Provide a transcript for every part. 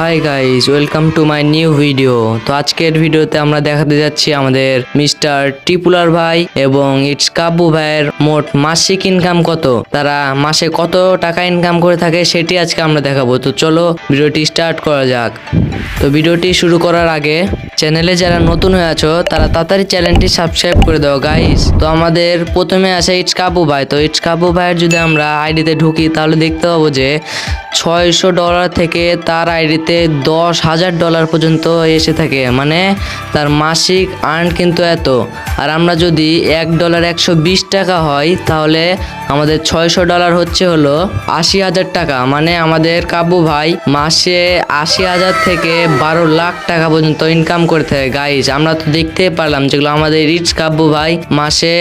Hi guys welcome to my new video তো আজকের ভিডিওতে আমরা দেখাতে যাচ্ছি আমাদের মিস্টার টিপুলার ভাই এবং ইটস কাব্বু ভাইয়ের মোট মাসিক ইনকাম কত? তারা মাসে কত টাকা ইনকাম করে থাকে সেটি আজকে আমরা দেখাবো। তো চলো ভিডিওটি স্টার্ট করা যাক। তো ভিডিওটি শুরু করার আগে চ্যানেলে যারা নতুন হয়ে আছো, তারা তাড়াতাড়ি চ্যানেলটি সাবস্ক্রাইব করে দাও গাইস তো আমাদের প্রথমে আসে ইটস কাবু ভাই তো ইটস কাবু ভাইয়ের যদি আমরা আইডিতে ঢুকি, তাহলে দেখতে পাবো যে ছয়শো ডলার থেকে তার আইডিতে দশ হাজার ডলার পর্যন্ত এসে থাকে। মানে তার মাসিক আর্ন কিন্তু এত। আর আমরা যদি এক ডলার একশো বিশ টাকা হয়, তাহলে আমাদের ছয়শো ডলার হচ্ছে হলো আশি হাজার টাকা। মানে আমাদের কাবু ভাই মাসে আশি হাজার থেকে বারো লাখ টাকা পর্যন্ত ইনকাম করতে হয়। গাইজ আমরা তো দেখতে পারলাম যেগুলো আমাদের রিচ কাব্য ভাই মাসে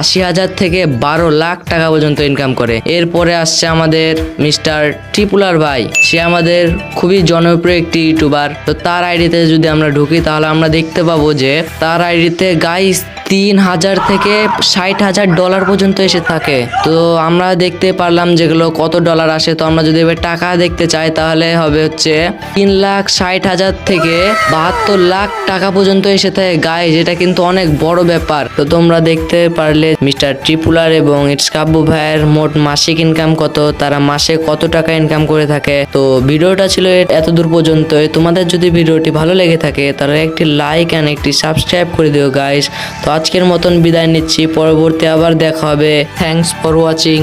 আশি হাজার থেকে বারো লাখ টাকা পর্যন্ত ইনকাম করে। এরপরে আসছে আমাদের মিস্টার ট্রিপুলার ভাই। সে আমাদের খুবই জনপ্রিয় একটি ইউটিউবার তো তার আইডিতে যদি আমরা ঢুকি, তাহলে আমরা দেখতে পাবো যে তার আইডিতে গাইস তিন হাজার থেকে ষাট হাজার ডলার পর্যন্ত এসে থাকে। তো আমরা দেখতে পারলাম যেগুলো কত ডলার আসে। তো আমরা যদি এবার টাকা দেখতে চাই, তাহলে হবে হচ্ছে তিন লাখ ষাট হাজার থেকে বাহাত্তর লাখ টাকা পর্যন্ত এসে থাকে। গায়ে যেটা কিন্তু অনেক বড় ব্যাপার। তো তোমরা দেখতে পারলে মিস্টার ট্রিপুলার এবং ইটস কাব্বু ভাইয়ের মোট মাসিক ইনকাম কত, তারা মাসে কত টাকা ইনকাম করে থাকে। তো ভিডিওটা ছিল এত দূর পর্যন্তই। তোমাদের যদি ভিডিওটি ভালো লেগে থাকে, তাহলে একটি লাইক অ্যান্ড একটি সাবস্ক্রাইব করে দিও গাইস তো আজকের মতন বিদায় নিচ্ছি। পরবর্তী আবার দেখা হবে। Thanks for watching